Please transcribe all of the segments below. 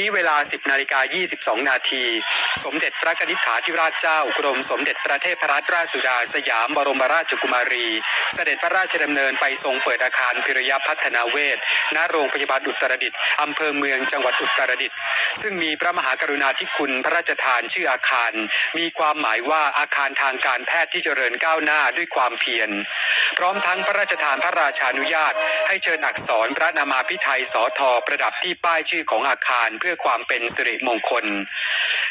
ที่เวลา 10นาฬิกา22 นาที สมเด็จพระกนิษฐาธิราชเจ้ากรมสมเด็จพระเทพรัตนราชสุดาสยามบรมราชกุมารี เสด็จพระราชดำเนินไปทรงเปิดอาคารพิรยพัฒนาเวชณโรงพยาบาลอุตรดิตถ์อำเภอเมืองจังหวัดอุตรดิตถ์ซึ่งมีพระมหากรุณาธิคุณพระราชทานชื่ออาคาร มีความหมายว่าอาคารทางการแพทย์ที่เจริญก้าวหน้าด้วยความเพียร พร้อมทั้งพระราชทานพระราชานุญาต ให้เชิญอักษรพระนามาพิไทยสอทอประดับที่ป้ายชื่อของอาคารพื่อความเป็นสิริมงคล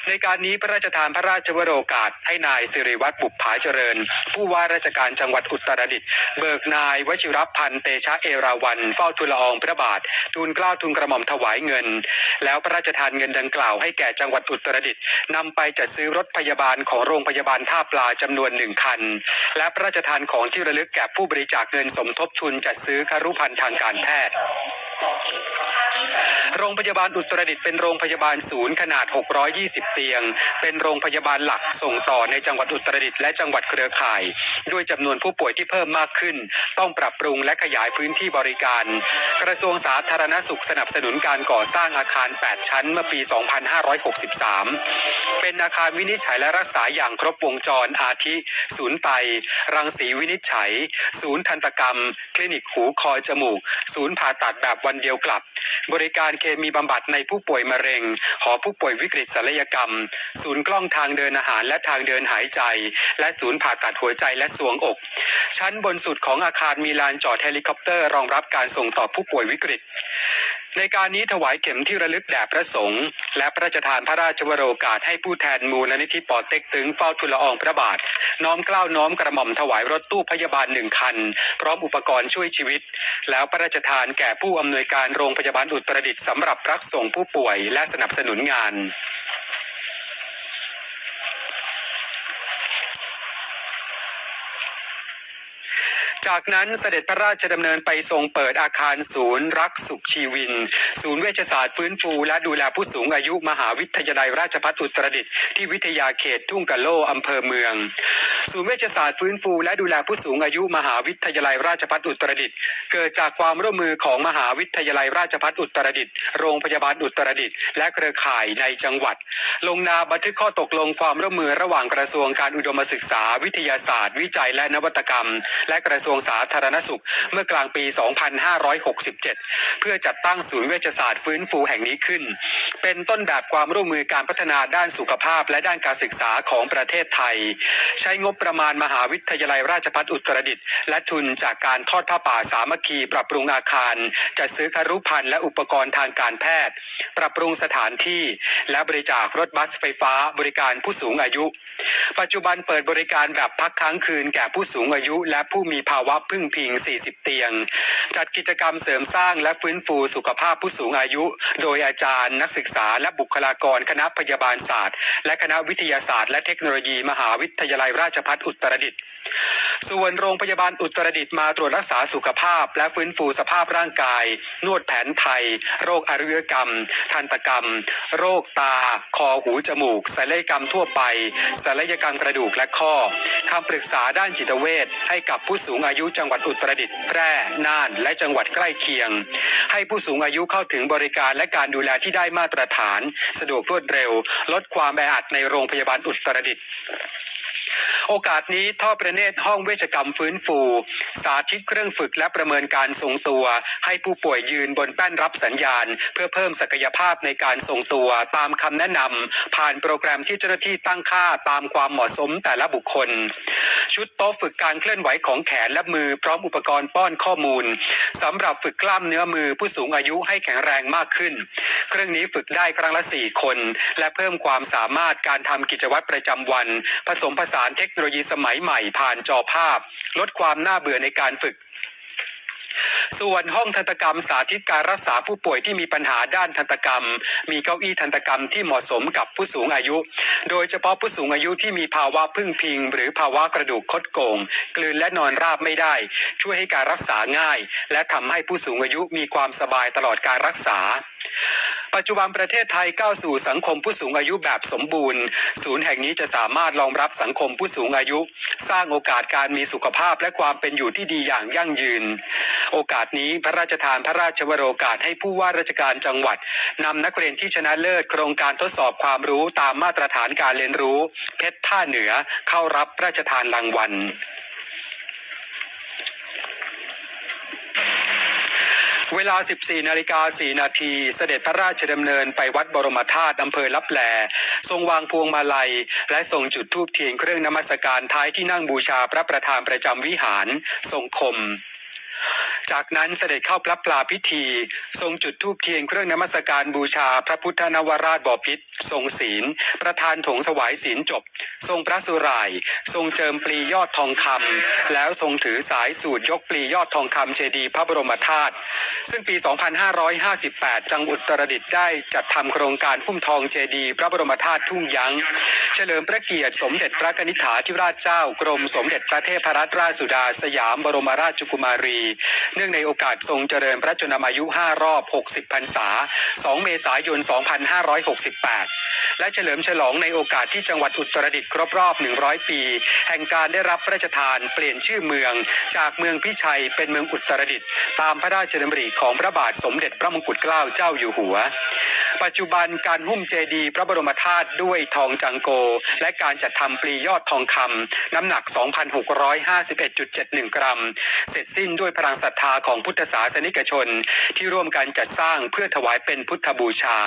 ในการนี้พระราชทานพระราชวโรกาสให้นายสิริวัตรบุปผาเจริญ ผู้ว่าราชการจังหวัดอุตรดิตถ์เบิกนายวชิรพันธ์เตชะเอราวันเฝ้าทูลละอองพระบาท ทูลเกล้าทูลกระหม่อมถวายเงิน แล้วพระราชทานเงินดังกล่าวให้แก่จังหวัดอุตรดิตถ์นำไปจัดซื้อรถพยาบาลของโรงพยาบาลท่าปลาจำนวนหนึ่งคัน และพระราชทานของที่ระลึกแก่ผู้บริจาคเงินสมทบทุนจัดซื้อคารุภัณฑ์ทางการแพทย์ โรงพยาบาลอุตรดิตถ์เป็นโรงพยาบาลศูนย์ขนาด 620 เตียง เป็นโรงพยาบาลหลักส่งต่อในจังหวัดอุตรดิตถ์และจังหวัดเครือข่าย ด้วยจำนวนผู้ป่วยที่เพิ่มมากขึ้น ต้องปรับปรุงและขยายพื้นที่บริการ กระทรวงสาธารณสุขสนับสนุนการก่อสร้างอาคาร 8 ชั้นเมื่อปี 2563 เป็นอาคารวินิจฉัยและรักษาอย่างครบวงจรอาทิ ศูนย์ไต รังสีวินิจฉัย ศูนย์ทันตกรรม คลินิกหูคอจมูก ศูนย์ผ่าตัดแบบวันเดียวกลับ บริการเคมีบำบัดในผู้ป่วยมะเร็ง หอผู้ป่วยวิกฤตศัลยกรรม ศูนย์กล้องทางเดินอาหารและทางเดินหายใจ และศูนย์ผ่าตัดหัวใจและสวงอก ชั้นบนสุดของอาคารมีลานจอดเฮลิคอปเตอร์รองรับการส่งต่อผู้ป่วยวิกฤต ในการนี้ถวายเข็มที่ระลึกแด่พระสงฆ์และพระราชทานพระราชวโรกาสให้ผู้แทนมูลนิธิปอเต็กตึงเฝ้าทุลอองพระบาท น้อมเกล้าน้อมกระหม่อมถวายรถตู้พยาบาลหนึ่งคัน พร้อมอุปกรณ์ช่วยชีวิต แล้วพระราชทานแก่ผู้อำนวยการโรงพยาบาลอุตรดิตถ์สำหรับรับส่งผู้ป่วยและสนับสนุนงาน จากนั้นเสด็จพระราชดำเนินไปทรงเปิดอาคารศูนย์รักสุขชีวิน ศูนย์เวชศาสตร์ฟื้นฟู และดูแลผู้สูงอายุมหาวิทยาลัยราชภัฏอุตรดิตถ์ที่วิทยาเขตทุ่งกะโลอำเภอเมือง ศูนย์เวชศาสตร์ฟื้นฟู และดูแลผู้สูงอายุมหาวิทยาลัยราชภัฏอุตรดิตถ์เกิดจากความร่วมมือของมหาวิทยาลัยราชภัฏอุตรดิตถ์โรงพยาบาลอุตรดิตถ์และเครือข่ายในจังหวัด ลงนามบันทึกข้อตกลงความร่วมมือระหว่างกระทรวงการอุดมศึกษาวิทยาศาสตร์ วิจัยและนวัตกรรม และกระทรวงสาธารณสุข เมื่อกลางปี 2567 เพื่อจัดตั้งศูนย์เวชศาสตร์ฟื้นฟูแห่งนี้ขึ้น เป็นต้นแบบความร่วมมือการพัฒนาด้านสุขภาพและด้านการศึกษาของประเทศไทย ใช้งบประมาณมหาวิทยาลัยราชภัฏอุตรดิตถ์และทุนจากการทอดผ้าป่าสามัคคี ปรับปรุงอาคาร จัดซื้อคารุภัณฑ์และอุปกรณ์ทางการแพทย์ ปรับปรุงสถานที่ และบริจาครถบัสไฟฟ้าบริการผู้สูงอายุ ปัจจุบันเปิดบริการแบบพักค้างคืนแก่ผู้สูงอายุ และผู้มีภาวะพึ่งพิง 40 เตียง จัดกิจกรรมเสริมสร้างและฟื้นฟูสุขภาพผู้สูงอายุ โดยอาจารย์นักศึกษาและบุคลากรคณะพยาบาลศาสตร์ และคณะวิทยาศาสตร์และเทคโนโลยีมหาวิทยาลัยราชภัฏอุตรดิตถ์ส่วนโรงพยาบาลอุตรดิตถ์มาตรวจรักษาสุขภาพ และฟื้นฟูสภาพร่างกาย นวดแผนไทย โรคอายุรกรรม ทันตกรรม โรคตา คอหูจมูกศัลยกรรมทั่วไปศัลยกรรมกระดูกและข้อ คำปรึกษาด้านจิตเวชให้กับผู้สูงอายุจังหวัดอุตรดิตถ์แพร่น่านและจังหวัดใกล้เคียง ให้ผู้สูงอายุเข้าถึงบริการและการดูแลที่ได้มาตรฐาน สะดวกรวดเร็ว ลดความแออัดในโรงพยาบาลอุตรดิตถ์ โอกาสนี้ท่อประเนตรห้องเวชกรรมฟื้นฟู สาธิตเครื่องฝึกและประเมินการทรงตัว ให้ผู้ป่วยยืนบนแป้นรับสัญญาณ เพื่อเพิ่มศักยภาพในการทรงตัวตามคำแนะนำผ่านโปรแกรมที่เจ้าหน้าที่ตั้งค่าตามความเหมาะสมแต่ละบุคคล ชุดโต๊ะฝึกการเคลื่อนไหวของแขนและมือพร้อมอุปกรณ์ป้อนข้อมูลสำหรับฝึกกล้ามเนื้อมือผู้สูงอายุให้แข็งแรงมากขึ้น เครื่องนี้ฝึกได้ครั้งละ 4 คน และเพิ่มความสามารถการทำกิจวัตรประจำวัน ผสมผสานานเทคโนโลยีสมัยใหม่ผ่านจอภาพ ลดความน่าเบื่อในการฝึก ส่วนห้องทันตกรรมสาธิตการรักษาผู้ป่วยที่มีปัญหาด้านทันตกรรม มีเก้าอี้ทันตกรรมที่เหมาะสมกับผู้สูงอายุ โดยเฉพาะผู้สูงอายุที่มีภาวะพึ่งพิง หรือภาวะกระดูกคดโกง กลืนและนอนราบไม่ได้ ช่วยให้การรักษาง่าย และทำให้ผู้สูงอายุมีความสบายตลอดการรักษา ปัจจุบันประเทศไทยก้าวสู่สังคมผู้สูงอายุแบบสมบูรณ์ ศูนย์แห่งนี้จะสามารถรองรับสังคมผู้สูงอายุ สร้างโอกาสการมีสุขภาพและความเป็นอยู่ที่ดีอย่างยั่งยืน โอกาสนี้พระราชทานพระราชวโรกาสให้ผู้ว่าราชการจังหวัดนำนักเรียนที่ชนะเลิศโครงการทดสอบความรู้ตามมาตรฐานการเรียนรู้ เพชรท่าเหนือเข้ารับพระราชทานรางวัล เวลา 14 นาฬิกา 4 นาที เสด็จพระราชดำเนินไปวัดบรมธาตุอำเภอลับแล ทรงวางพวงมาลัย และทรงจุดธูปเทียนเครื่องนมัสการท้ายที่นั่งบูชาพระประธานประจำวิหาร ทรงคม จากนั้นเสด็จเข้าพระปลาพิธี ทรงจุดธูปเทียนเครื่องนมัสการบูชาพระพุทธนวราชบพิตรทรงศีล ประธานถงสวายศีลจบ ทรงพระสุราย ทรงเจิมปลียอดทองคำแล้วทรงถือสายสูตรยกปลียอดทองคำเจดีย์พระบรมธาตุซึ่งปี 2558 จังอุตรดิตถ์ได้จัดทำโครงการพุ่มทองเจดีย์พระบรมธาตุทุ่งยั้ง เฉลิมพระเกียรติสมเด็จพระนิษฐาธิราชเจ้ากรมสมเด็จพระเทพรัตนราชสุดาสยามบรมราชกุมารีเนื่องในโอกาสทรงเจริญพระชนมายุ 5 รอบ 60 พรรษา 2 เมษายน 2568 และเฉลิมฉลองในโอกาสที่จังหวัดอุตรดิตถ์ครบรอบ 100 ปี แห่งการได้รับพระราชทานเปลี่ยนชื่อเมือง จากเมืองพิชัยเป็นเมืองอุตรดิตถ์ตามพระราชดำริของพระบาทสมเด็จพระมงกุฎเกล้าเจ้าอยู่หัว ปัจจุบันการหุ้มเจดีย์พระบรมธาตุด้วยทองจังโก และการจัดทำปลียอดทองคำน้ำหนัก 2,651.71 กรัม เสร็จสิ้นด้วยพลังศรัทธาของพุทธศาสนิกชนที่ร่วมกันจัดสร้างเพื่อถวายเป็นพุทธบูชา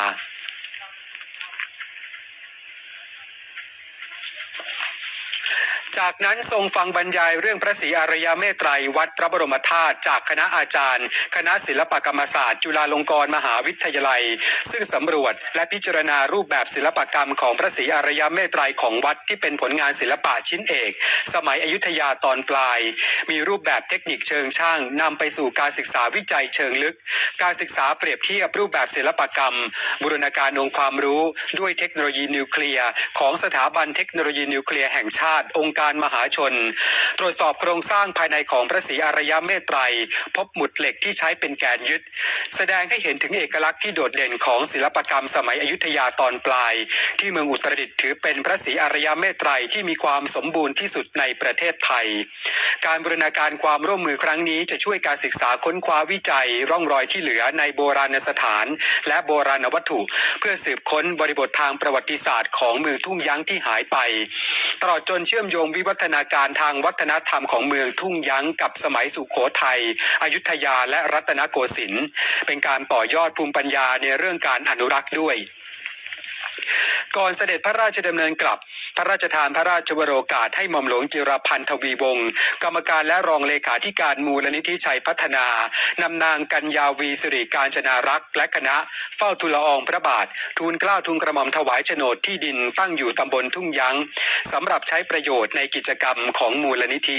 จากนั้นทรงฟังบรรยายเรื่องพระศรีอารยเมตไตรวัดพระบรมธาตุจากคณะอาจารย์ คณะศิลปกรรมศาสตร์ จุฬาลงกรณ์มหาวิทยาลัย ซึ่งสำรวจและพิจารณารูปแบบศิลปกรรมของพระศรีอารยเมตไตรของวัดที่เป็นผลงานศิลปะชิ้นเอก สมัยอยุธยาตอนปลาย มีรูปแบบเทคนิคเชิงช่างนำไปสู่การศึกษาวิจัยเชิงลึก การศึกษาเปรียบเทียบรูปแบบศิลปกรรม บูรณาการองค์ความรู้ด้วยเทคโนโลยีนิวเคลียร์ของสถาบันเทคโนโลยีนิวเคลียร์แห่งชาติองค์การมหาชน ตรวจสอบโครงสร้างภายในของพระศรีอารยเมตไตร พบหมุดเหล็กที่ใช้เป็นแกนยึด แสดงให้เห็นถึงเอกลักษณ์ที่โดดเด่นของศิลปกรรมสมัยอยุธยาตอนปลาย ที่เมืองอุตรดิตถ์ถือเป็นพระศรีอารยเมตไตรที่มีความสมบูรณ์ที่สุดในประเทศไทย การบูรณาการความร่วมมือครั้งนี้จะช่วยการศึกษาค้นคว้าวิจัย ร่องรอยที่เหลือในโบราณสถาน และโบราณวัตถุ เพื่อสืบค้นบริบททางประวัติศาสตร์ของเมืองทุ่งยั้งที่หายไป ตลอดจนเชื่อมโยงวิวัฒนาการทางวัฒนธรรมของเมืองทุ่งยั้งกับสมัยสุขโขทัย อยุธยาและรัตนโกสินทร์ เป็นการต่อยอดภูมิปัญญาในเรื่องการอนุรักษ์ด้วย ก่อนเสด็จพระราชดำเนินกลับ พระราชทานพระราชวโรกาสให้หม่อมหลวงจิรพันธ์ทวีวงศ์กรรมการและรองเลขาธิการมูลนิธิชัยพัฒนานำนางกัญญาวีสิริการจนารักษ์และคณะเฝ้าทูลอองพระบาท ทูลเกล้าทูลกระหม่อมถวายโฉนดที่ดินตั้งอยู่ตำบลทุ่งยั้งสำหรับใช้ประโยชน์ในกิจกรรมของมูลนิธิ